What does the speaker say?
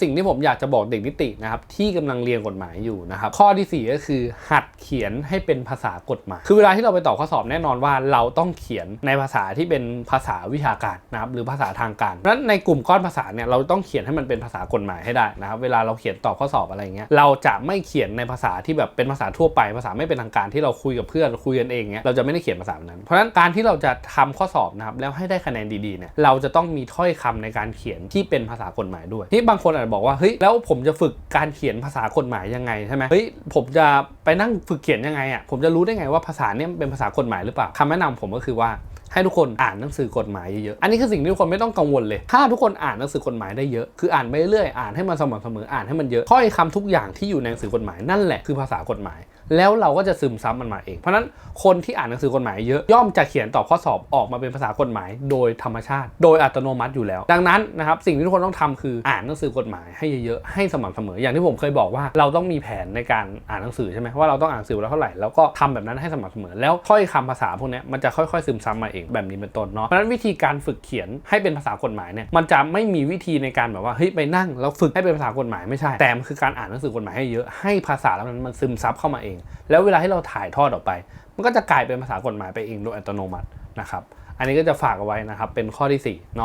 สิ่งที่ผมอยากจะบอกเด็กนิตินะครับที่กำลังเรียนกฎหมายอยู่นะครับข้อทีสี่ 4 ก็คือ หัดเขียนให้เป็นภาษากฎหมาย คือเวลาที่เราไปตอบข้อสอบแน่นอนว่าเราต้องเขียนในภาษาที่เป็นภาษาวิชาการนะครับหรือภาษาทางการเพราะฉะนั้นในกลุ่มก้อนภาษาเนี่ยเราต้องเขียนให้มันเป็นภาษากฎหมายให้ได้นะครับเวลาเราเขียนตอบข้อสอบอะไรเงี้ยเราจะไม่เขียนในภาษาที่แบบเป็นภาษาทั่วไป ภาษาไม่เป็นทางการที่เราคุยกับเพื่อนคุยกันเองเงี้ยเราจะไม่ได้เขียนภาษาแบบนั้น เพราะฉะนั้นการที่เราจะทำข้อสอบนะครับแล้วให้ได้คะแนนดีๆเนี่ยเราจะต้องมีถ้อยคำในการเขียนที่เป็นภาษากฎหมายด้วยที่บางคนอาจจะบอกว่าเฮ้ยแล้วผมจะฝึกการเขียนภาษากฎหมายยังไงใช่ไหมเฮ้ยผมจะไปนั่งฝึกเขียนยังไงอะผมจะรู้ได้ไงว่าภาษาเนี่ยเป็นภาษากฎหมายหรือเปล่าคำแนะนำผมก็คือว่าให้ทุกคนอ่านหนังสือกฎหมายเยอะๆ อันนี้คือสิ่งที่ทุกคนไม่ต้องกังวลเลย ถ้าทุกคนอ่านหนังสือกฎหมายได้เยอะ คืออ่านไปเรื่อย อ่านให้มันสม่ำเสมอ อ่านให้มันเยอะ ถ้อยคำทุกอย่างที่อยู่ในหนังสือกฎหมายนั่นแหละคือภาษากฎหมาย แล้วเราก็จะซึมซับมันมาเอง เพราะนั้นคนที่อ่านหนังสือกฎหมายเยอะย่อมจะเขียนตอบข้อสอบออกมาเป็นภาษากฎหมายโดยธรรมชาติ โดยอัตโนมัติอยู่แล้ว ดังนั้นนะครับสิ่งที่ทุกคนต้องทำคืออ่านหนังสือกฎหมายให้เยอะๆให้สม่ำเสมอ อย่างที่ผมเคยบอกว่าเราต้องมีแผนในการอ่านหนังสือใช่ไหมว่าเราต้องอ่านสือวันละเท่าไหร่แล้วก็ทำแบบนั้นให้สม่ำเสมอ แล้วถ้อยคำภาษาพวกนี้มันจะค่อยๆซึมซับมาเองแบบนี้เป็นต้นเนาะเพราะฉะนั้นวิธีการฝึกเขียนให้เป็นภาษากฎหมายเนี่ยมันจะไม่มีวิธีในการแบบว่าเฮ้ยไปนั่งแล้วฝึกให้เป็นภาษากฎหมายไม่ใช่แต่มันคือการอ่านหนังสือกฎหมายให้เยอะให้ภาษาแล้วมันมันซึมซับเข้ามาเองแล้วเวลาที่เราถ่ายทอดออกไป มันก็จะกลายเป็นภาษากฎหมายไปเองโดยอัตโนมัตินะครับ อันนี้ก็จะฝากเอาไว้นะครับ เป็นข้อที่4เนาะ